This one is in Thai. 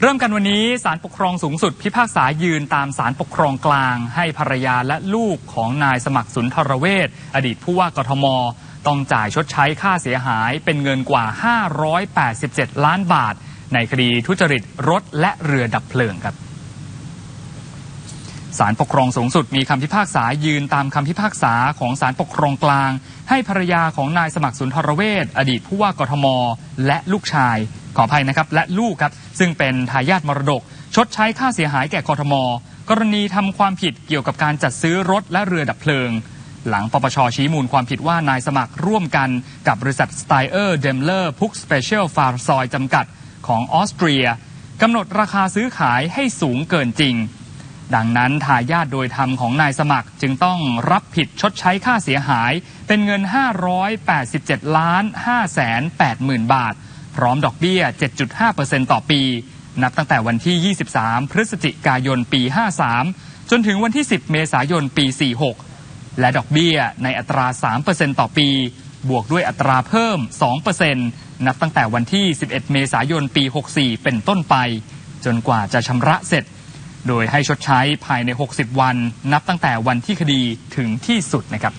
เริ่มกันวันนี้ศาลปกครองสูงสุดพิพากษายืนตามศาลปกครองกลาง ให้ภรรยาและลูกของนายสมัครสุนทรเวชอดีตผู้ว่ากทม ต้องจ่ายชดใช้ค่าเสียหายเป็นเงินกว่า 587 ล้านบาท ในคดีทุจริตรถและเรือดับเพลิงครับ ศาลปกครองสูงสุดมีคำพิพากษายืนตามคำพิพากษาของศาลปกครองกลาง ให้ภรรยาของนายสมัครสุนทรเวชอดีตผู้ว่ากทม และลูกชาย ขออภัยนะครับและลูกครับ ซึ่งเป็นทายาทมรดก ชดใช้ค่าเสียหายแก่กทม กรณีทำความผิดเกี่ยวกับการจัดซื้อรถและเรือดับเพลิง หลังปปชชี้มูลความผิดว่านายสมัครร่วมกันกับบริษัทสไตเออร์เดมเลอร์พุกสเปเชียลฟาร์ซอยจำกัดของออสเตรียกำหนดราคาซื้อขายให้สูงเกินจริง ดังนั้นทายาทโดยธรรมของนายสมัครจึงต้องรับผิดชดใช้ค่าเสียหาย เป็นเงิน 587 ล้าน5แสน8หมื่นบาท พร้อมดอกเบี้ย 7.5%ต่อปี นับตั้งแต่วันที่ 23 พฤศจิกายนปี 53 จนถึงวันที่ 10 เมษายนปี 46 และดอกเบี้ยในอัตรา 3%ต่อปี บวกด้วยอัตราเพิ่ม 2%นับตั้งแต่วันที่ 11 เมษายนปี 64 เป็นต้นไป จนกว่าจะชำระเสร็จ โดยให้ชดใช้ภายใน 60 วัน นับตั้งแต่วันที่คดีถึงที่สุดนะครับ